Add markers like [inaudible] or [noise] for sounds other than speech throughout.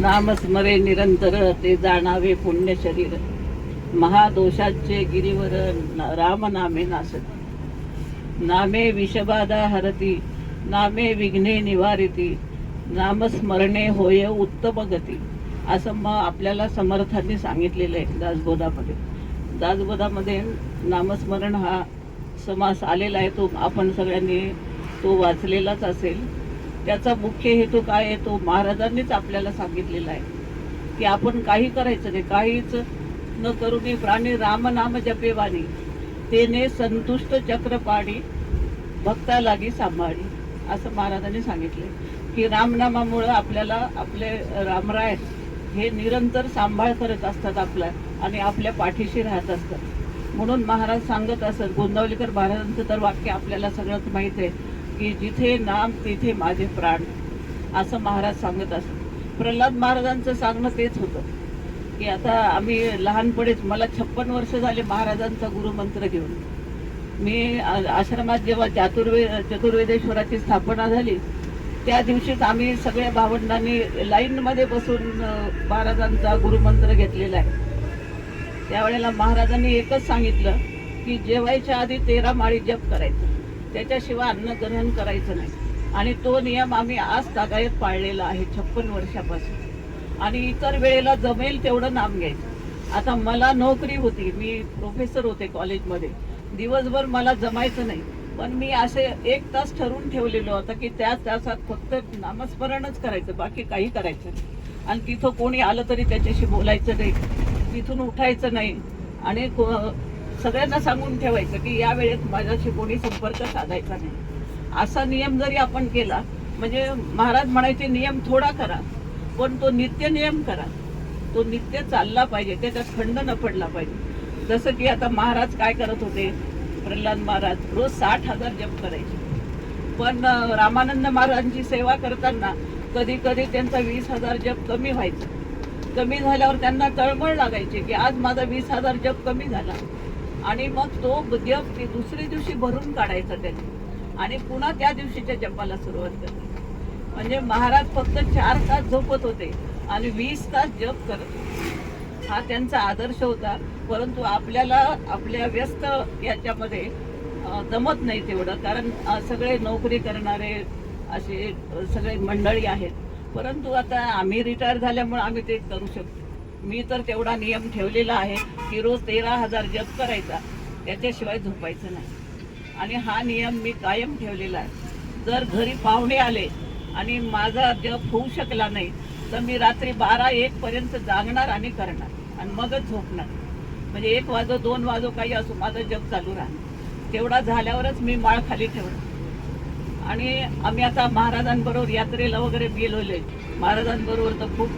नामस्मरे निरंतर ते जाणावे पुण्य शरीर. महादोषाचे गिरीवर राम नामे नासती. नामे विषबाधा हरती नामे विघ्ने निवारिती. नामस्मरणे होय उत्तम गती. असं मग आपल्याला समर्थांनी सांगितलेलं आहे दासबोधामध्ये. दासबोधामध्ये नामस्मरण हा समास आलेला आहे तो आपण सगळ्यांनी तो वाचलेलाच असेल. त्याचा मुख्य हेतू काय आहे तो महाराजांनीच आपल्याला सांगितलेला आहे. की आपण काही करायचं नाही. काहीच न करुणी प्राणी राम नाम जपेवानी तेने संतुष्ट चक्रपाणी भक्ता लागी सांभाळी. असं महाराजांनी सांगितले. की रामनामामुळं आपल्याला आपले रामराय हे निरंतर सांभाळ करत असतात आपला आणि आपल्या पाठीशी राहत असतात. म्हणून महाराज सांगत असत गोंदावलीकर महाराजांचं तर वाक्य आपल्याला सगळंच माहीत आहे. की जिथे नाम तिथे माझे प्राण. असं महाराज सांगत असत. प्रल्हाद महाराजांचं सांगणं तेच होतं. की आता आम्ही लहानपणीच मला छप्पन वर्ष झाले महाराजांचा गुरुमंत्र घेऊन. मी आश्रमात जेव्हा चातुर्वे चतुर्वेदेश्वराची स्थापना झाली त्या दिवशीच आम्ही सगळ्या भावंडांनी लाईनमध्ये बसून महाराजांचा गुरुमंत्र घेतलेला आहे. त्यावेळेला महाराजांनी एकच सांगितलं की जेवायच्या आधी तेरा माळी जप करायचं. त्याच्याशिवाय अन्न ग्रहण करायचं नाही. आणि तो नियम आम्ही आज तागायत पाळलेला आहे छप्पन वर्षापासून. आणि इतर वेळेला जमेल तेवढं नाम घ्यायचं. आता मला नोकरी होती मी प्रोफेसर होते कॉलेजमध्ये दिवसभर मला जमायचं नाही. पण मी असे एक तास ठरवून ठेवलेलो होता की त्या तासात फक्त नामस्मरणच करायचं बाकी काही करायचं नाही. आणि तिथं कोणी आलं तरी त्याच्याशी बोलायचं नाही. तिथून उठायचं नाही. आणि को- सगळ्यांना सांगून ठेवायचं की या वेळेत माझ्याशी कोणी संपर्क साधायचा नाही. असा नियम जरी आपण केला म्हणजे महाराज म्हणायचे नियम थोडा करा पण तो नित्य नियम करा. तो नित्य चालला पाहिजे त्याच्यात खंड न पडला पाहिजे. जसं की आता महाराज काय करत होते? प्रल्हाद महाराज रोज साठ हजार जप करायचे. पण रामानंद महाराजांची सेवा करताना कधी कधी त्यांचा वीस हजार जप कमी व्हायचा. कमी झाल्यावर त्यांना तळमळ लागायची की आज माझा वीस हजार जप कमी झाला. आणि मग तो जप दुसऱ्या दिवशी भरून काढायचा त्याने. आणि पुन्हा त्या दिवशीच्या जपाला सुरुवात करते. म्हणजे महाराज फक्त चार तास झोपत होते आणि वीस तास जप करत हा त्यांचा आदर्श होता. परंतु आपल्याला आपल्या व्यस्त याच्यामध्ये जमत नाही तेवढं. कारण सगळे नोकरी करणारे असे सगळे मंडळी आहेत. परंतु आता आम्ही रिटायर झाल्यामुळे आम्ही ते करू शकतो. मी तर तेवढा नियम ठेवलेला आहे की रोज तेरा हजार जप करायचा. त्याच्याशिवाय झोपायचं नाही. आणि हा नियम मी कायम ठेवलेला आहे. जर घरी पाहुणे आले आणि माझा जप होऊ शकला नाही तर मी रात्री बारा एकपर्यंत जागणार आणि करणार. आणि मगच झोपणार. म्हणजे एक वाजो दोन वाजो काही असो माझा जप चालू राहणार. तेवढा झाल्यावरच मी माळ खाली ठेवणार. आणि आम्ही आता महाराजांबरोबर यात्रेला वगैरे गेलोले महाराजांबरोबर तर खूप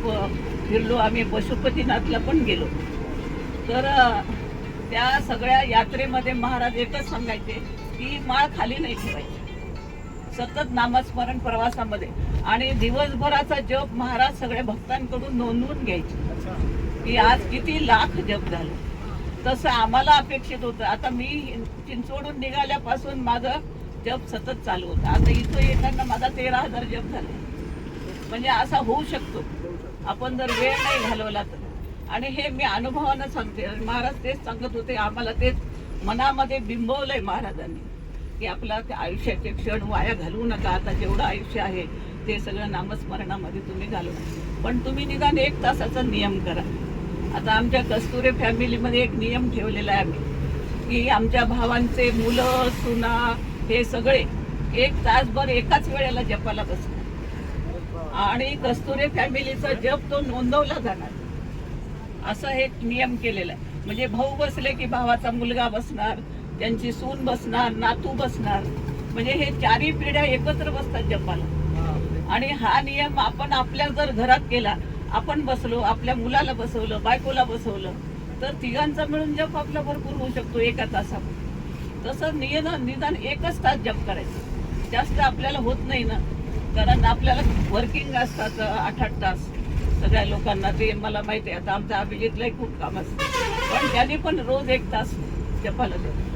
फिरलो. आम्ही पशुपतीनाथला पण गेलो. तर त्या सगळ्या यात्रेमध्ये महाराज एकच सांगायचे की माळ खाली नाही ठेवायची. सतत नामस्मरण प्रवासामध्ये. आणि दिवसभराचा जप महाराज सगळ्या भक्तांकडून नोंदवून घ्यायचे. की आज किती लाख जप झाले. तसं आम्हाला अपेक्षित होतं. आता मी चिंचवडून निघाल्यापासून माझं जप सतत चालू होतं. आता इथं येताना माझा तेरा हजार जप झाला. म्हणजे असा होऊ शकतो. आपण जर वेळ नाही घालवला तर. आणि हे मी अनुभवानं सांगते. महाराज तेच सांगत होते. आम्हाला तेच मनामध्ये बिंबवलंय महाराजांनी. की आपला त्या आयुष्याचे क्षण वाया घालवू नका. आता जेवढं आयुष्य आहे ते सगळं नामस्मरणामध्ये तुम्ही घालवा. पण तुम्ही निदान एक तासाचा नियम करा. आता आमच्या कस्तुरे फॅमिलीमध्ये एक नियम ठेवलेला आहे आम्ही. की आमच्या भावांचे मुलं सुना हे सगळे एक तासभर एकाच वेळेला जपाला बसणार आणि कस्तुरे फॅमिलीचा जप तो नोंदवला जाणार. असा एक नियम केलेला आहे. म्हणजे भाऊ बसले की भावाचा मुलगा बसणार त्यांची सून बसणार नातू बसणार. म्हणजे हे चारही पिढ्या एकत्र बसतात जपाला. आणि हा नियम आपण आपल्या जर घरात केला आपण बसलो आपल्या मुलाला बसवलं बायकोला बसवलं तर तिघांचा मिळून जप आपला भरपूर होऊ शकतो एका तासामध्ये तसं नियन निदान एकच तास जप करायचं. जास्त आपल्याला होत नाही ना. कारण आपल्याला वर्किंग असतात आठ आठ तास. सगळ्या लोकांना ते मला माहिती आहे. आता आमच्या अभिजितलाही खूप काम असतं. पण त्याने पण रोज एक तास जपाला देतो.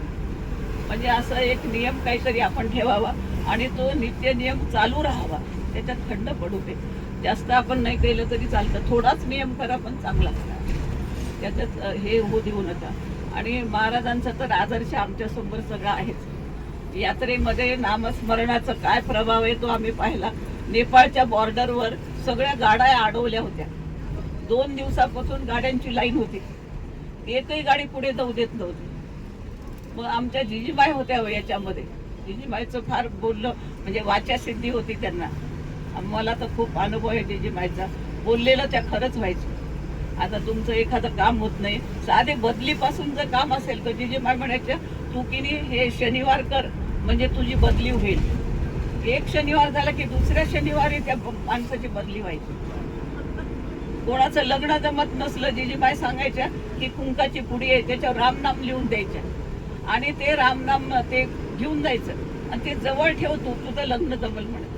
म्हणजे असं एक नियम काहीतरी आपण ठेवावा आणि तो नित्य नियम चालू राहावा. त्याच्यात खंड पडू दे. जास्त आपण नाही केलं तरी चालतं. थोडाच नियम करा पण चांगला करा. त्याच्यात हे होऊ देऊ नका. आणि महाराजांचा तर आदर्श आमच्यासमोर सगळं सगळा आहेच. यात्रेमध्ये नामस्मरणाचा काय प्रभाव आहे तो आम्ही पाहिला. नेपाळच्या बॉर्डरवर सगळ्या गाड्या अडवल्या होत्या. दोन दिवसापासून गाड्यांची लाईन होती. एकही गाडी पुढे जाऊ देत नव्हती. मग आमच्या जिजीबाई होत्या हो याच्यामध्ये. जिजीबाईचं फार बोललं म्हणजे वाचा सिद्धी होती त्यांना. मला तर खूप अनुभव आहे जिजीबाईचा. बोललेलं त्या खरंच व्हायचं. आता तुमचं एखादं काम होत नाही. साधे बदलीपासून जर काम असेल तर जिजीबाई म्हणायच्या तू की हे शनिवार कर. म्हणजे तुझी बदली होईल. एक शनिवार झाला की दुसऱ्या शनिवारी त्या माणसाची बदली व्हायची. कोणाचं लग्न जमत नसलं जिजीबाई सांगायच्या की कुंकाची पुडी आहे त्याच्यावर रामनाम लिहून द्यायच्या. आणि ते रामनाम ते घेऊन जायचं. आणि ते जवळ ठेव तू तुझं लग्न जमल म्हणत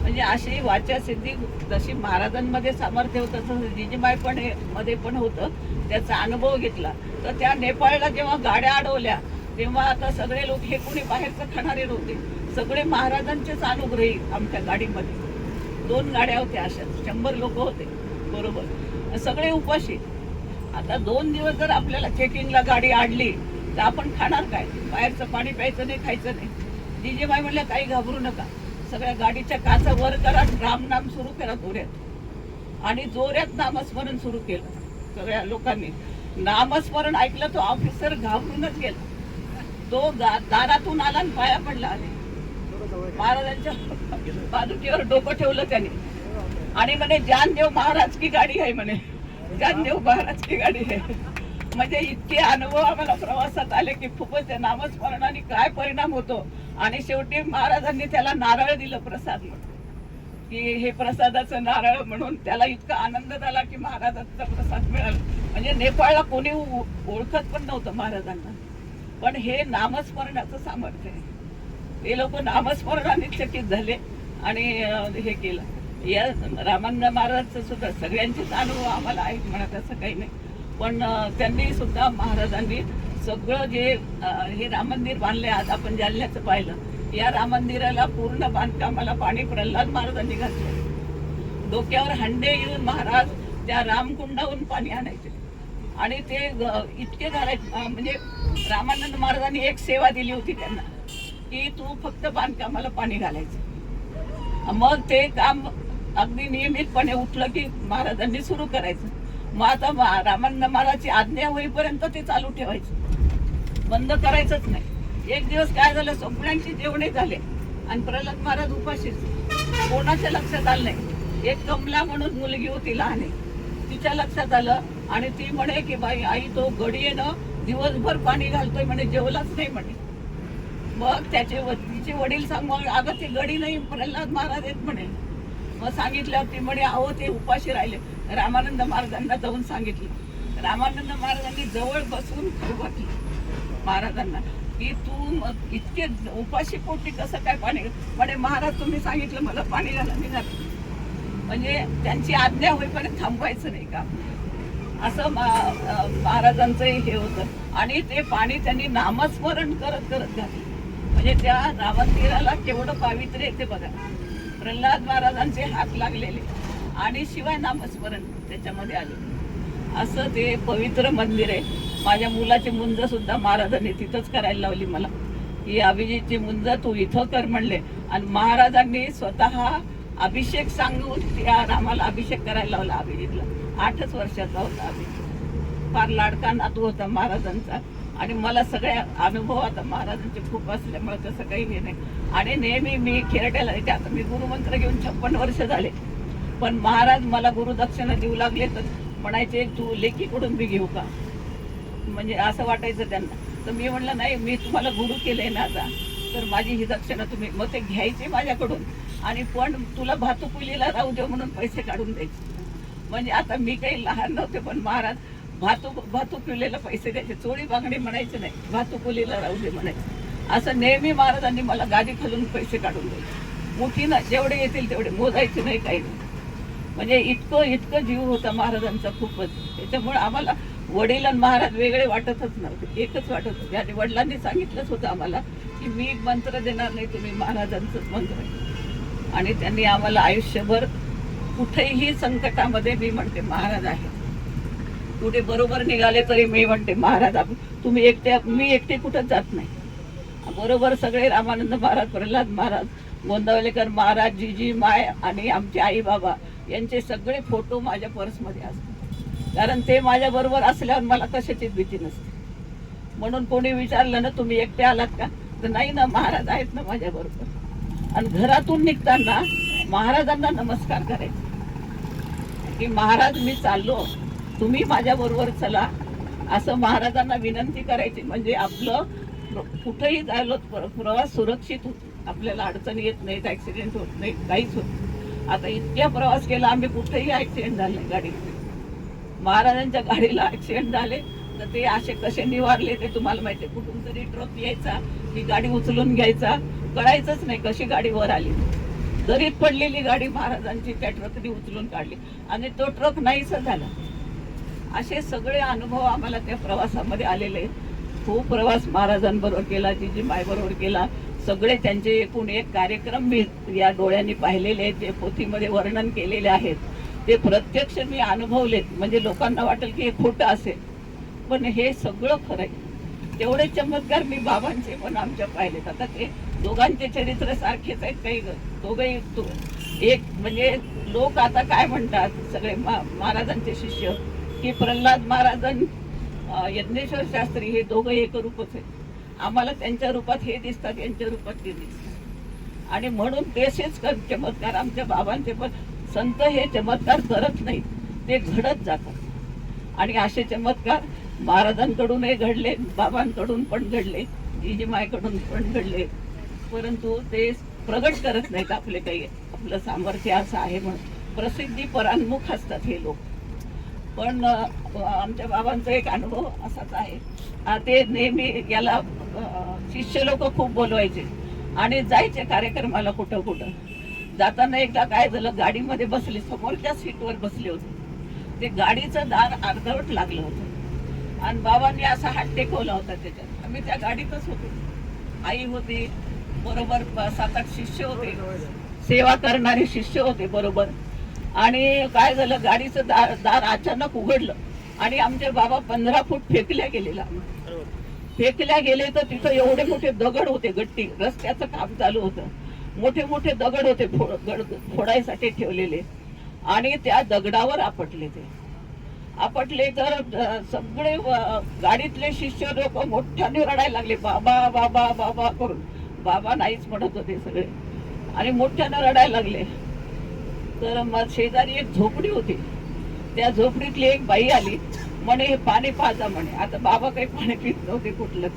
म्हणजे अशी वाचा सिद्धी जशी महाराजांमध्ये सामर्थ्य होतं तसं जिजीबाई पण हे मध्ये पण होतं. त्याचा अनुभव घेतला. तर त्या नेपाळला जेव्हा गाड्या अडवल्या तेव्हा आता सगळे लोक हे कोणी बाहेरचं खाणारे नव्हते. सगळे महाराजांचेच अनुग्रही आमच्या गाडीमध्ये. दोन गाड्या होत्या अशा. शंभर लोक होते. बरोबर. सगळे उपाशी. आता दोन दिवस जर आपल्याला चेकिंगला गाडी आणली तर आपण खाणार काय? बाहेरचं पाणी प्यायचं नाही खायचं नाही. डीजेबाई म्हणल्या काही घाबरू नका. सगळ्या गाडीच्या काचा वर करा रामनाम सुरू करा जोऱ्यात. आणि जोऱ्यात नामस्मरण सुरू केलं. सगळ्या लोकांनी. नामस्मरण ऐकलं तो ऑफिसर घाबरूनच गेला. तो दारातून आला आणि पाया पडला आले महाराजांच्या पादुकीवर डोकं ठेवलं त्याने. आणि म्हणे जानदेव महाराज की गाडी आहे म्हणे. जानदेव महाराज की गाडी आहे. म्हणजे इतके अनुभव आम्हाला प्रवासात आले की खूपच त्या नामस्मरणाने काय परिणाम होतो. आणि शेवटी महाराजांनी त्याला नारळ दिलं प्रसाद म्हणून. की हे प्रसादाचं नारळ म्हणून त्याला इतका आनंद झाला की महाराजांचा प्रसाद मिळाला. म्हणजे नेपाळला कोणी ओळखत पण नव्हतं महाराजांना. पण हे नामस्मरणाचं सामर्थ्य आहे. ते लोक नामस्मरणाने चकित झाले आणि हे केलं. या रामानंद महाराजचं सुद्धा सगळ्यांचेच अनुभव आम्हाला आहेत म्हणत असं काही नाही. पण त्यांनी सुद्धा महाराजांनी सगळं जे हे राम मंदिर बांधले आज आपण जालन्याचं पाहिलं या राम मंदिराला पूर्ण बांधकामाला पाणी प्रल्हाद महाराजांनी घातलं. डोक्यावर हंडे येऊन महाराज त्या रामकुंडाहून पाणी आणायचे. आणि ते ग- इतके घालायचे म्हणजे रामानंद महाराजांनी एक सेवा दिली होती त्यांना की तू फक्त बांधकामाला पाणी घालायचं. मग ते काम अगदी नियमितपणे उठलं की महाराजांनी सुरू करायचं. मग आता रामानंद महाराजची आज्ञा होईपर्यंत ते चालू ठेवायचं. बंद करायचंच नाही. एक दिवस काय झालं सगळ्यांची जेवणे झाले आणि प्रल्हाद महाराज उपाशीच. कोणाच्या लक्षात आलं नाही. एक कमला म्हणून मुलगी होती लहान आहे. तिच्या लक्षात आलं आणि ती म्हणे की बाई आई तो गडी दिवसभर पाणी घालतोय म्हणे जेवलाच नाही म्हणे. मग त्याचे व- तिचे वडील सांग मग अगं ते गडी नाही प्रल्हाद महाराज येत म्हणे. मग सांगितल्यावर ती म्हणे अहो ते उपाशी राहिले. रामानंद महाराजांना जाऊन सांगितलं. रामानंद महाराजांनी जवळ बसून खाऊ घातली महाराजांना. की तू मग इतके उपाशी पोटी कसं काय पाणी म्हणे महाराज तुम्ही सांगितलं मला पाणी घाला मी घातलं म्हणजे त्यांची आज्ञा होईपर्यंत थांबवायचं नाही का? असं महाराजांचं महाराजांचंही हे होतं. आणि ते पाणी त्यांनी नामस्मरण करत करत घातलं. म्हणजे त्या रामंदिराला केवढं पावित्र्य येते बघा. प्रल्हाद महाराजांचे हात लागलेले. आणि शिवाय नामस्मरण त्याच्यामध्ये आले. असं ते पवित्र मंदिर आहे. माझ्या मुलाची मुंज सुद्धा महाराजांनी तिथंच करायला लावली मला. ही अभिजितची मुंज तू इथं कर म्हणले. आणि महाराजांनी स्वतः अभिषेक सांगून त्या रामाला अभिषेक करायला लावला अभिजितला आठच वर्षाचा होता अभिजित फार लाडका नातू होता महाराजांचा. आणि मला सगळ्या अनुभव आता महाराजांचे खूप असल्यामुळे तसं काही हे नाही. आणि नेहमी मी खेरट्याला येते आता मी गुरुमंत्र घेऊन छप्पन वर्ष झाले. पण महाराज मला गुरुदक्षिणा देऊ लागले तर म्हणायचे तू लेकीकडून मी घेऊ का? म्हणजे असं वाटायचं त्यांना. तर मी म्हणलं नाही मी तुम्हाला गुरु केले ना आता. तर माझी ही दक्षिणा तुम्ही मग ते घ्यायची माझ्याकडून. आणि पण तुला भातुकुलीला राहू दे म्हणून पैसे काढून द्यायचे म्हणजे आता मी काही लहान नव्हते पण महाराज भातू भातुकुलीला पैसे द्यायचे. चोळी बांगडी म्हणायचे नाही. भातुकुलीला राहू दे म्हणायचे असं नेहमी महाराजांनी मला गादी खालून पैसे काढून द्यायचे मुठीनं जेवढे येतील तेवढे. मोजायचे नाही काही नाही. म्हणजे इतकं इतकं जीव होता महाराजांचा खूपच. त्याच्यामुळे आम्हाला वडील आणि महाराज वेगळे वाटतच नव्हते. एकच वाटत होते. आणि वडिलांनी सांगितलंच होतं आम्हाला की मी मंत्र देणार नाही तुम्ही महाराजांचंच मंत्र आहे. आणि त्यांनी आम्हाला आयुष्यभर कुठेही संकटामध्ये मी म्हणते महाराज आहे. कुठे बरोबर निघाले तरी मी म्हणते महाराज तुम्ही एकटे मी एकटे कुठं जात नाही. बरोबर सगळे रामानंद महाराज प्रल्हाद महाराज गोंदावलेकर महाराज जीजी माय आणि आमचे आई बाबा यांचे सगळे फोटो माझ्या पर्समध्ये असतात. कारण ते माझ्या बरोबर असल्यावर मला कशाचीच भीती नसते. म्हणून कोणी विचारलं ना तुम्ही एकटे आलात का? तर नाही ना महाराज आहेत ना माझ्या बरोबर. आणि घरातून निघताना महाराजांना नमस्कार करायचे. की महाराज मी चाललो. तुम्ही माझ्या बरोबर चला. असं महाराजांना विनंती करायची. म्हणजे आपलं कुठेही जायलो प्रवास सुरक्षित होतो. आपल्याला अडचणी येत नाहीत ऍक्सिडेंट होत नाही काहीच होत नाही. आता इतक्या प्रवास केला आम्ही कुठेही ऍक्सिडेंट झाले गाडी गाडीमध्ये. महाराजांच्या गाडीला ऍक्सिडेंट झाले. तर ते असे कसे निवारले ते तुम्हाला माहिती आहे. कुठून तरी ट्रक यायचा ही गाडी उचलून घ्यायचा. कळायचंच नाही कशी गाडी वर आली. दरीत पडलेली गाडी महाराजांची त्या ट्रकने उचलून काढली. आणि तो ट्रक नाहीसा झाला. असे सगळे अनुभव आम्हाला त्या प्रवासामध्ये आलेले आहेत. खूप प्रवास महाराजांबरोबर केला जिजी मायबरोबर केला. सगळे त्यांचे एकूण एक कार्यक्रम मी या डोळ्यांनी पाहिलेले आहेत जे पोथीमध्ये वर्णन केलेले आहेत. ते प्रत्यक्ष मी अनुभवलेत. म्हणजे लोकांना वाटेल की हे खोटं असेल. पण हे सगळं खरं आहे तेवढे चमत्कार मी बाबांचे पण आमच्या पाहिलेत. आता ते दोघांचे चरित्र सारखेच आहेत काही दोघंही एक म्हणजे लोक आता काय म्हणतात सगळे मा- महाराजांचे शिष्य की प्रल्हाद महाराजन यज्ञेश्वर शास्त्री हे दोघं एक रूपच आहेत. आम्हाला त्यांच्या रूपात हे दिसतात यांच्या रूपात ते दिसतात. आणि म्हणून तेसेच चमत्कार आमच्या बाबांचे पण संत हे चमत्कार करत नाहीत. ते घडत जातात. आणि असे चमत्कार महाराजांकडूनही घडले बाबांकडून पण घडले जिजीमायकडून पण घडले. परंतु ते प्रगट करत नाहीत आपले काही. आपलं सामर्थ्य असं आहे म्हणून. प्रसिद्धी परान्मुख असतात हे लोक. पण आमच्या बाबांचा एक अनुभव असाच आहे. ते नेहमी याला शिष्य लोक खूप बोलवायचे. आणि जायचे कार्यक्रमाला कुठं कुठं. जाताना एकदा काय झालं गाडीमध्ये बसले समोरच्या सीटवर बसले होते. ते गाडीचं दार अर्धवट लागलं होतं. आणि बाबांनी असा हात टेकवला होता त्याच्यात. आम्ही त्या गाडीतच होतो. आई होती बरोबर सात आठ शिष्य होते. सेवा करणारे शिष्य होते बरोबर. आणि काय झालं गाडीचं दार दार अचानक उघडलं आणि आमचे बाबा पंधरा फूट फेकल्या गेलेला. फेकल्या गेले तर तिथं एवढे मोठे दगड होते गट्टी रस्त्याचं काम चालू होतं. मोठे मोठे दगड होते फो- गड- फोडायसाठी ठेवलेले. आणि त्या दगडावर आपटले ते. आपटले तर सगळे व- गाडीतले शिष्य लोक मोठ्याने रडायला लागले. बाबा बाबा बाबा करून. बाबा नाहीच म्हणत होते सगळे. आणि मोठ्यानं रडायला लागले. तर मग शेजारी एक झोपडी होती. त्या झोपडीतली एक बाई आली. म्हणे हे पाणी पाजा म्हणे. आता बाबा काही पाणी पित नव्हते कुठलं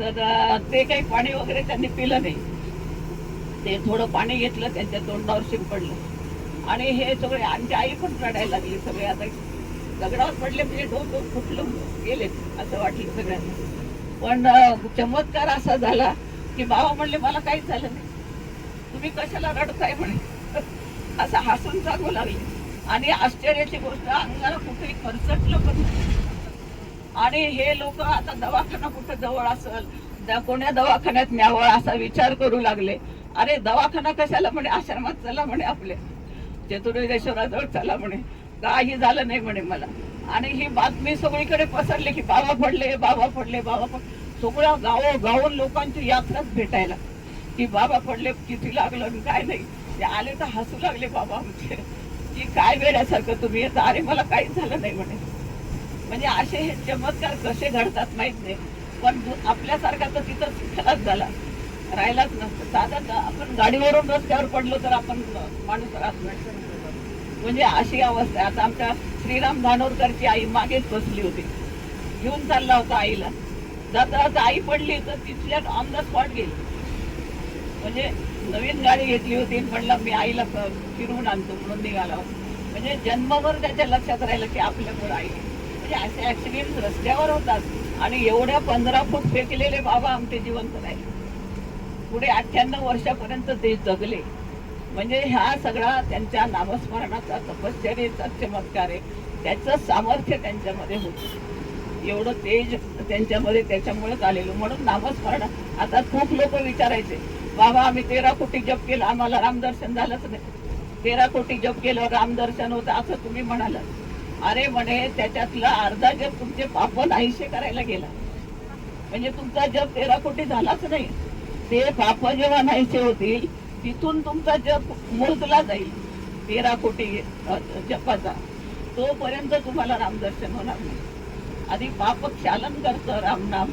तर ते काही पाणी वगैरे त्यांनी पिलं नाही. ते थोडं पाणी घेतलं त्यांच्या तोंडावर शिंपडलं. आणि हे सगळे आमची आई पण रडायला लागली. सगळे आता दगडावर पडले म्हणजे डोकं फुटलं गेले असं वाटलं सगळ्यांना. पण चमत्कार असा झाला की बाबा म्हणले मला काहीच झालं नाही. तुम्ही कशाला रडताय म्हणे? [laughs] असं हसून सांगू लागले. आणि आश्चर्याची गोष्ट अंगाला कुठेही खर्चटलं पण आणि हे लोक आता दवाखाना कुठं जवळ असेल त्या कोण्या दवाखान्यात न्यावं असा विचार करू लागले. अरे दवाखाना कशाला म्हणे? आश्रमात चला म्हणे आपले. चतुर्वेश्वराजवळ चला म्हणे. काही झालं नाही म्हणे मला. आणि ही बातमी सगळीकडे पसरली की बाबा पडले बाबा पडले बाबा पडले. सगळ्या गावोगावून लोकांची यात्राच भेटायला. की बाबा पडले किती लागलं आणि काय नाही. ते आले तर हसू लागले बाबा आमचे. की काय वेड्यासारखं तुम्ही येता? अरे मला काहीच झालं नाही म्हणे. म्हणजे असे हे चमत्कार कसे घडतात माहीत नाही. पण आपल्यासारखा तर तिथं खलाच झाला. राहिलाच नसतं. साधा आपण गाडीवरून रस्त्यावर पडलो तर आपण माणूस म्हणजे अशी अवस्था आहे. आता आमच्या श्रीराम धानोरकरची आई मागेच बसली होती. घेऊन चालला होता आईला. जाता जाता आई पडली तर तिथल्या ऑन द स्पॉट गेली. म्हणजे नवीन गाडी घेतली होती म्हणलं मी आईला फिरवून आणतो म्हणून निघाला म्हणजे जन्मभर त्याच्या लक्षात राहिलं की आपल्यामुळे आई. म्हणजे असे ऍक्सिडेंट रस्त्यावर होतात आणि एवढ्या पंधरा फूट फेकलेले बाबा आमचे जिवंत राहिले. पुढे अठ्ठ्याण्णव वर्षापर्यंत ते जगले. म्हणजे ह्या सगळा त्यांच्या नामस्मरणाचा तपश्चर्याचा चमत्कार आहे. त्याचं सामर्थ्य त्यांच्यामध्ये होतं. एवढं तेज त्यांच्यामध्ये त्याच्यामुळेच आलेलं. म्हणून नामस्मरण आता खूप लोक विचारायचे बाबा आम्ही तेरा कोटी जप केलं आम्हाला रामदर्शन झालंच नाही. तेरा कोटी जप केलं रामदर्शन होतं असं तुम्ही म्हणाल अरे म्हणे त्याच्यातला अर्धा जप तुमचे पाप नाहीसे करायला गेला. म्हणजे तुमचा जप तेरा कोटी झालाच नाही. ते पाप जेव्हा नाहीसे होतील तिथून तुमचा जप मोजला जाईल तेरा कोटी जपाचा. तोपर्यंत तुम्हाला रामदर्शन होणार नाही. आधी पाप क्षालन करतं रामनाम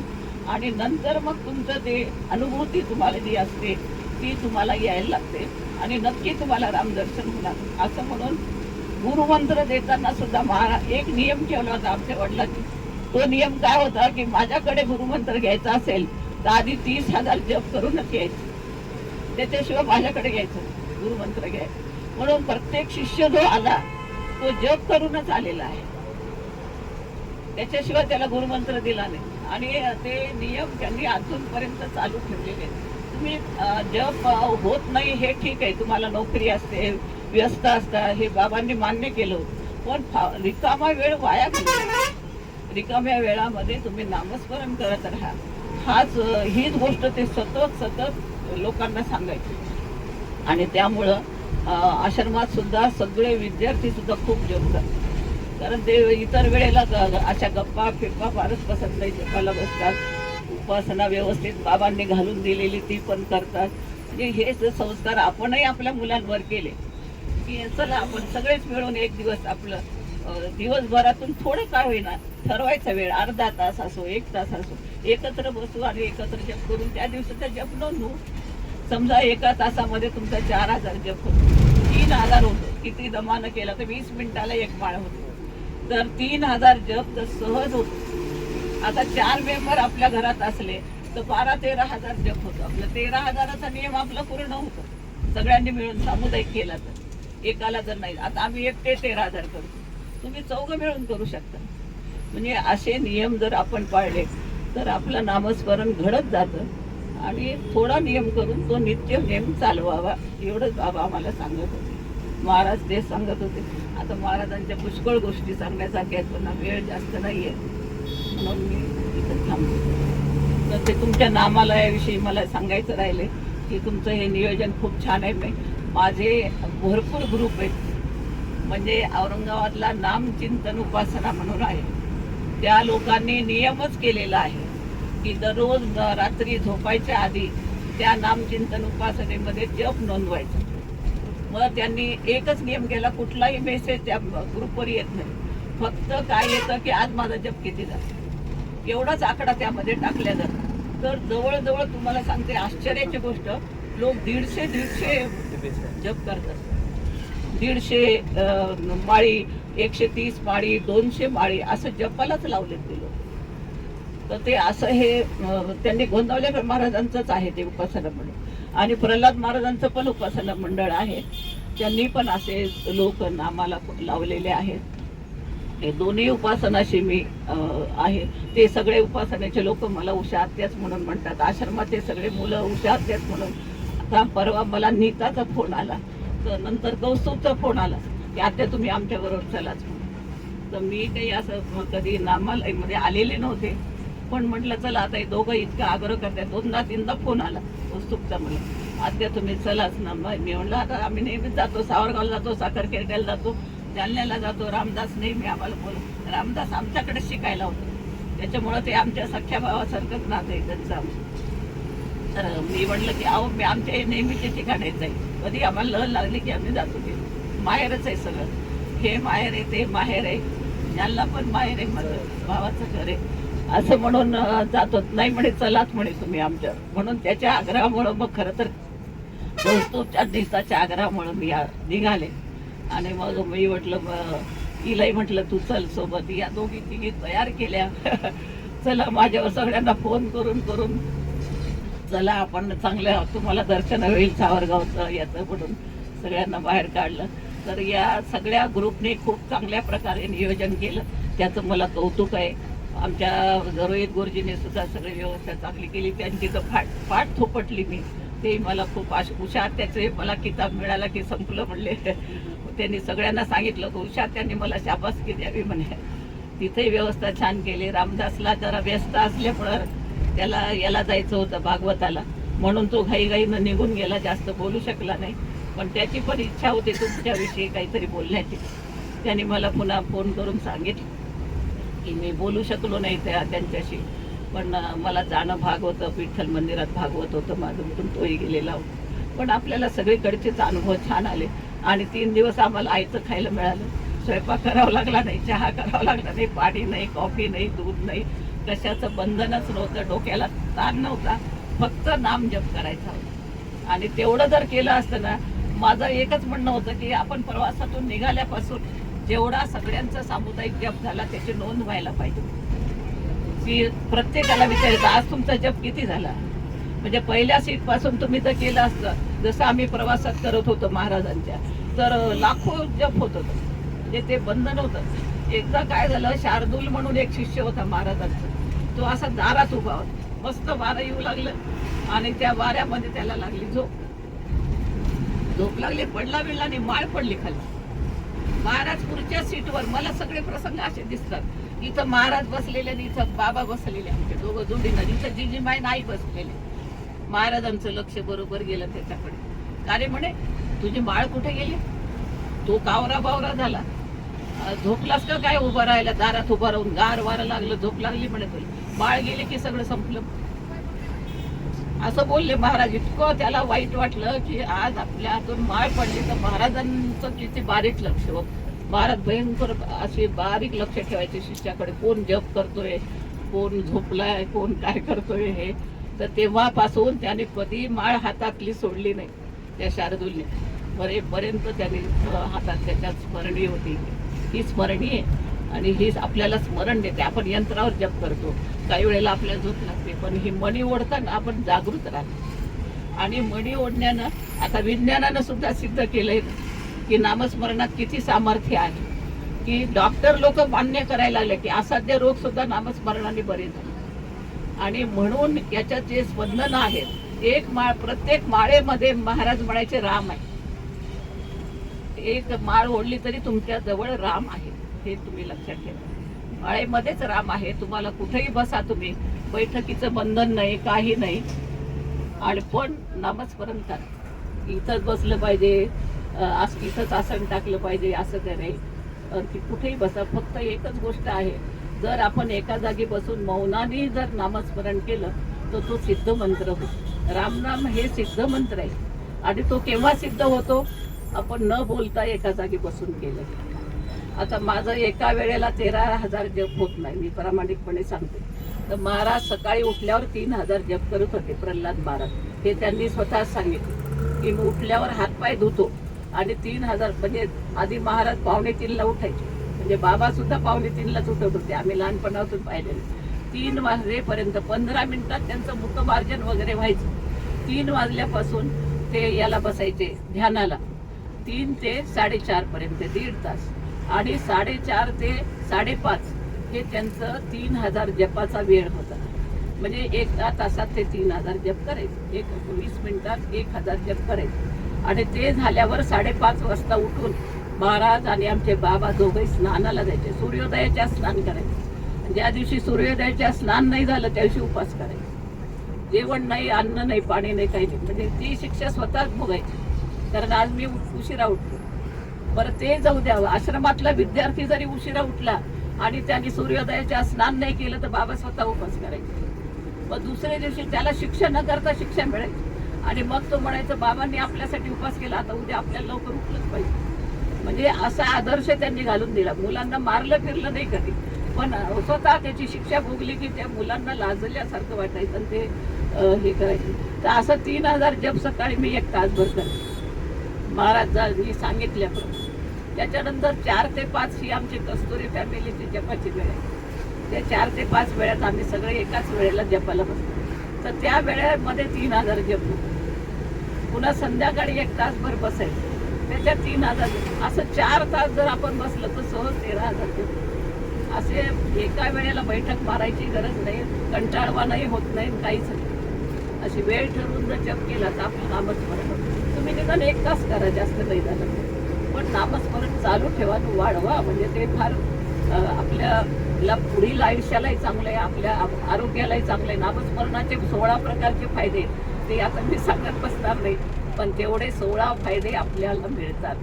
आणि नंतर मग तुमचं ते अनुभूती तुम्हाला जी असते ती तुम्हाला यायला लागते. आणि नक्की तुम्हाला रामदर्शन होणार. असं म्हणून गुरुमंत्र देताना सुद्धा महाराज एक नियम ठेवला होता आमच्या वडिलांनी. तो नियम काय होता की माझ्याकडे गुरुमंत्र घ्यायचा असेल तर आधी तीस हजार जप करूनच घ्यायचं त्याच्याशिवाय माझ्याकडे घ्यायचं गुरुमंत्र घ्यायचं. म्हणून प्रत्येक शिष्य जो आला तो जप करूनच आलेला आहे. त्याच्याशिवाय त्याला गुरुमंत्र दिला नाही. आणि ते नियम त्यांनी अजूनपर्यंत चालू ठेवलेले आहेत. तुम्ही जप होत नाही हे ठीक आहे. तुम्हाला नोकरी असते व्यस्त असता हे बाबांनी मान्य केलं. पण फा- रिकामा वेळ वाया रिकाम्या वेळामध्ये तुम्ही नामस्मरण करत राहा. हाच हीच गोष्ट ते सतत सतत लोकांना सांगायची. आणि त्यामुळं आश्रमात सुद्धा सगळे विद्यार्थी सुद्धा खूप जपतात कारण ते इतर वेळेला ग- अशा गप्पा फिप्पा फारच पसंत नाही जपाला बसतात. उपासना व्यवस्थित बाबांनी घालून दिलेली ती पण करतात. म्हणजे हे संस्कार आपणही आपल्या मुलांवर केले. की चला आपण सगळेच मिळून एक दिवस आपलं दिवसभरातून थोडं काय होईना ठरवायचा वेळ. अर्धा तास असो एक तास असो. एकत्र बसू आणि एकत्र जप करून त्या दिवसाचा जप नोंदवू समजा एका तासामध्ये तुमचा चार हजार जप होतो. तीन हजार होतो. किती दमानं केला तर वीस मिनिटाला एक माळ होतो. तर तीन हजार जप तर सहज होत. आता चार मेंबर आपल्या घरात असले तर बारा तेरा हजार जप होतो. आपला तेरा हजाराचा नियम आपला पूर्ण होतो. सगळ्यांनी मिळून सामुदायिक केला तर. एकाला जर नाही आता आम्ही एकटे तेरा हजार करतो तुम्ही चौघं मिळून करू शकता. म्हणजे असे नियम जर आपण पाळले तर आपलं नामस्मरण घडत जातं. आणि थोडा नियम करून तो नित्य नेम चालवावा एवढंच बाबा आम्हाला सांगत होते. महाराज ते सांगत होते. आता महाराजांच्या पुष्कळ गोष्टी सांगण्यासारख्या आहेत पण वेळ जास्त नाहीये. म्हणून मी इथं थांबतो. तर ते तुमच्या नामालयाविषयी मला सांगायचं राहिले की तुमचं हे नियोजन खूप छान आहे. माझे भरपूर ग्रुप आहेत. म्हणजे औरंगाबादला नामचिंतन उपासना म्हणून आहे. त्या लोकांनी नियमच केलेला आहे की दररोज रात्री झोपायच्या आधी त्या नामचिंतन उपासनेमध्ये जप नोंदवायचा. मग त्यांनी एकच नियम केला कुठलाही मेसेज त्या ग्रुपवर येत नाही. फक्त काय येतं की आज माझा जप किती झाला? एवढाच आकडा त्यामध्ये टाकल्या जातो तर जवळजवळ तुम्हाला सांगते आश्चर्याची गोष्ट लोक दीडशे दीडशे जप करतात. दीडशे माळी एकशे तीस माळी दोनशे माळी असं जपालाच लावलेत ते लोक. तर ते असं हे त्यांनी गोंदावलेकर महाराजांचंच आहे ते उपासना म्हणून. आणि प्रल्हाद महाराजांचं पण उपासना मंडळ आहे. त्यांनी पण असे लोक नामाला लावलेले आहेत. हे दोन्ही उपासनाशी मी आहे. ते सगळे उपासनेचे लोक मला उषा आत्याच म्हणून म्हणतात. आश्रमात ते सगळे मुलं उषा आत्याच म्हणून. आता परवा मला नीताचा फोन आला. तर नंतर कौस्तुभचा फोन आला. की आत्या तुम्ही आमच्याबरोबर चलाच म्हणून. तर मी काही असं कधी नामालयमध्ये आलेले नव्हते. पण म्हटलं चला आता हे दोघं इतकं आग्रह करतात दोनदा तीनदा फोन आला. उत्सुकता मला आता तुम्ही चलाच ना. मग मी म्हणलं आता आम्ही नेहमीच जातो सावरगावला जातो साखर जातो जालन्याला जातो रामदास नेहमी आम्हाला बोल रामदास आमच्याकडे शिकायला होतो. त्याच्यामुळं ते आमच्या सख्या भावासारखंच नातं आहे त्यांचं आमचं. तर मी म्हटलं की अहो मी आमच्या हे नेहमीचे ठिकाण येत जाईल कधी आम्हाला लहर लागली की आम्ही जातो ते माहेरच आहे सगळं. हे माहेर आहे ते माहेर आहे. यांना पण माहेर आहे माझं भावाचं घर आहे. असं म्हणून जातो नाही म्हणे चलात म्हणे तुम्ही आमच्या म्हणून त्याच्या आग्रहामुळं मग खरं तर दोस्तोच्या दिवसाच्या आग्रहामुळं मी निघाले. आणि मग मी म्हटलं मग हिलाही म्हटलं तू चल सोबत. या दोघी तिघी तयार केल्या. [laughs] चला माझ्यावर सगळ्यांना फोन करून करून. चला आपण चांगल्या तुम्हाला दर्शन होईल सावरगावचं याचं म्हणून सगळ्यांना बाहेर काढलं. तर या सगळ्या ग्रुपने खूप चांगल्या प्रकारे नियोजन केलं. त्याचं मला कौतुक आहे. आमच्या गरोहित गुरुजीने सुद्धा सगळी व्यवस्था चांगली केली. त्यांची तर फाट फाट थोपटली मी. ते मला खूप आश हुशार त्याचे मला किताब मिळाला की संपलं म्हणले. त्यांनी सगळ्यांना सांगितलं की हुशार त्यांनी मला शाबासकी द्यावी म्हणे. तिथे व्यवस्था छान केली. रामदासला जरा व्यस्त असल्यामुळं त्याला याला जायचं होतं भागवताला. म्हणून तो घाईघाईनं निघून गेला. जास्त बोलू शकला नाही. पण त्याची पण इच्छा होती तुमच्याविषयी काहीतरी बोलण्याची. त्याने मला पुन्हा फोन करून सांगितलं. की मी बोलू शकलो नाही त्या त्यांच्याशी. पण मला जाणं भाग होतं विठ्ठल मंदिरात भागवत होतं माझं तोही गेलेला होता. पण आपल्याला सगळीकडचेच अनुभव छान आले. आणि तीन दिवस आम्हाला आईचं खायला मिळालं. स्वयंपाक करावा लागला नाही चहा करावा लागला नाही पाणी नाही कॉफी नाही दूध नाही. कशाचं बंधनच नव्हतं डोक्याला ताण नव्हता. फक्त नाम जप करायचा होता. आणि तेवढं जर केलं असतं ना माझं एकच म्हणणं होतं की आपण प्रवासातून निघाल्यापासून जेवढा सगळ्यांचा सामुदायिक जप झाला त्याची नोंद व्हायला पाहिजे. की प्रत्येकाला विचारायचं आज तुमचा जप किती झाला? म्हणजे पहिल्या सीटपासून तुम्ही जर केलं असतं. जसं आम्ही प्रवासात करत होतो महाराजांच्या तर लाखो जप होत होतं. म्हणजे ते बंद नव्हतं. एकदा काय झालं शार्दूल म्हणून एक शिष्य होता महाराजांचा. तो असा दारात उभा होता. मस्त वारं येऊ लागलं. आणि त्या वाऱ्यामध्ये त्याला लागली झोप. झोप लागली पडला बिडला आणि माळ पडली खाली. महाराज पुढच्या सीटवर मला सगळे प्रसंग असे दिसतात. इथं महाराज बसलेले आणि इथं बाबा बसलेले आमचे दोघं जोडीनं. इथं जिजीमाय नाही बसलेले. महाराजांचं लक्ष बरोबर गेलं त्याच्याकडे. अरे म्हणे तुझी माळ कुठे गेली? तो कावरा बावरा झाला. झोपलास का? काय उभं राहिला दारात उभा राहून गार वारं लागलं. झोप लागली म्हणे तुला. माळ गेली की सगळं संपलं. असं बोलले महाराज इतकं त्याला वाईट वाटलं की आज आपल्या हातून माळ पडली. तर महाराजांचं किती बारीक लक्ष हो. महाराज भयंकर असे बारीक लक्ष ठेवायचे शिष्याकडे. कोण जप करतोय कोण झोपलाय कोण काय करतोय हे. तर तेव्हापासून त्याने कधी माळ हातातली सोडली नाही त्या शार्दूलने. बरेपर्यंत त्याने हातात त्याच्यात स्मरणी होती. ही स्मरणी आहे आणि ही आपल्याला स्मरण देते. आपण यंत्रावर जप करतो. काही वेळेला आपल्याला झोप लागते पण ही मणी ओढताना आपण जागृत राहतो. आणि मणी ओढण्यानं आता विज्ञानानं सुद्धा सिद्ध केलंय की नामस्मरणात किती सामर्थ्य आहे. की डॉक्टर लोक मान्य करायला लागले की असाध्य रोग सुद्धा नामस्मरणाने बरे झाले. आणि म्हणून याच्यात जे स्पंदन आहेत एक माळ प्रत्येक माळेमध्ये महाराज म्हणायचे राम आहे. एक माळ ओढली तरी तुमच्या जवळ राम आहे. हे तुम्ही लक्षात ठेवा. माळेमध्येच राम आहे तुम्हाला कुठेही बसा तुम्ही. बैठकीचं बंधन नाही काही नाही. आणि पण नामस्मरण करा इथंच बसलं पाहिजे इथंच आसन टाकलं पाहिजे असं काय नाही. की कुठेही बसा फक्त एकच गोष्ट आहे. जर आपण एका जागी बसून मौनाने जर नामस्मरण केलं तर तो सिद्ध मंत्र होतो. रामनाम हे सिद्ध मंत्र आहे. आणि तो केव्हा सिद्ध होतो? आपण न बोलता एका जागी बसून केलं. आता माझं एका वेळेला तेरा हजार जप होत नाही मी प्रामाणिकपणे सांगते. तर महाराज सकाळी उठल्यावर तीन हजार जप करत होते प्रल्हाद महाराज. हे त्यांनी स्वतः सांगितलं की मी उठल्यावर हातपाय धुतो आणि तीन हजार म्हणजे आधी महाराज पावणे तीनला उठायचे. म्हणजे बाबा सुद्धा पावणे तीनलाच उठत होते आम्ही लहानपणापासून पाहिलेले. तीन वाजेपर्यंत पंधरा मिनिटात त्यांचं मुखमार्जन वगैरे व्हायचं. तीन वाजल्यापासून ते याला बसायचे ध्यानाला. तीन ते साडेचारपर्यंत दीड तास. आणि साडेचार ते साडेपाच हे त्यांचं तीन हजार जपाचा वेळ होता. म्हणजे एका तासात ते तीन हजार जप करायचे एक वीस मिनिटात एक हजार जप करायचे आणि ते झाल्यावर साडेपाच वाजता उठून महाराज आणि आमचे बाबा दोघे स्नानाला जायचे. सूर्योदयाच्या स्नान करायचे. ज्या दिवशी सूर्योदयाच्या स्नान नाही झालं त्या दिवशी उपास करायचे. जेवण नाही अन्न नाही पाणी नाही काही नाही. म्हणजे ती शिक्षा स्वतःच भोगायची. कारण आज मी उशिरा उठतो बरं ते जाऊ द्यावं. आश्रमातला विद्यार्थी जरी उशिरा उठला आणि त्यांनी सूर्योदयाच्या स्नान नाही केलं तर बाबा स्वतः उपास करायचे. मग दुसऱ्या दिवशी त्याला शिक्षा न करता शिक्षा मिळायची. आणि मग तो म्हणायचं बाबांनी आपल्यासाठी उपास केला आता उद्या आपल्याला लवकर उठलंच पाहिजे. म्हणजे असा आदर्श त्यांनी घालून दिला. मुलांना मारलं फिरलं नाही कधी. पण स्वतः त्याची शिक्षा भोगली की त्या मुलांना लाजल्यासारखं वाटायचं आणि ते हे करायचे. तर असं तीन हजार जप सकाळी मी एक तासभर करते. महाराजांनी सांगितल्याप्रमाणे. त्याच्यानंतर चार ते पाच ही आमची कस्तुरी फॅमिलीची जपाची वेळ आहे. त्या चार ते पाच वेळात आम्ही सगळे एकाच वेळेला जपाला बसतो. तर त्या वेळेमध्ये तीन हजार जप पुन्हा संध्याकाळी एक तासभर बसायचं. त्याच्यात तीन हजार असं चार तास जर आपण बसलं तर सहज तेरा हजार जपू असे एका वेळेला बैठक मारायची गरज नाही. कंटाळवा नाही होत नाही काहीच नाही. अशी वेळ ठरवून जर जप केला तर आपलं कामच होतं. तुम्ही निदान एक तास करा जास्त नाही झालं पण नामस्मरण चालू ठेवा आणि वाढवा. म्हणजे ते फार आपल्याला पुढील आयुष्यालाही चांगलं आहे आपल्या आरोग्यालाही चांगलं आहे. नामस्मरणाचे सोळा प्रकारचे फायदे ते आता मी सांगत बसणार नाही. पण तेवढे सोळा फायदे आपल्याला मिळतात.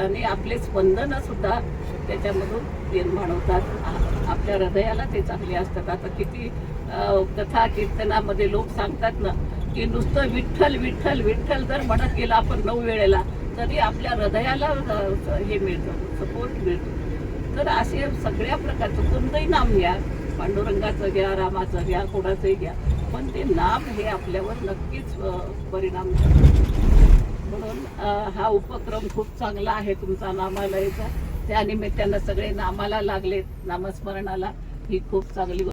आणि आपले स्पंदनं सुद्धा त्याच्यामधून निर्माण होतात. आपल्या हृदयाला ते चांगले असतात. आता किती कथा कीर्तनामध्ये लोक सांगतात ना की नुसतं विठ्ठल विठ्ठल विठ्ठल जर म्हणत गेलं आपण नऊ वेळेला तरी आपल्या हृदयाला हे मिळतं सपोर्ट मिळतो. तर असे सगळ्या प्रकारचं कोणतंही नाम घ्या. पांडुरंगाचं घ्या रामाचं घ्या कोणाचंही घ्या. पण ते नाम हे आपल्यावर नक्कीच परिणाम करतं. म्हणून हा उपक्रम खूप चांगला आहे तुमचा नामालयाचा. त्या निमित्तानं सगळे नामाला लागलेत. नामस्मरणाला ही खूप चांगली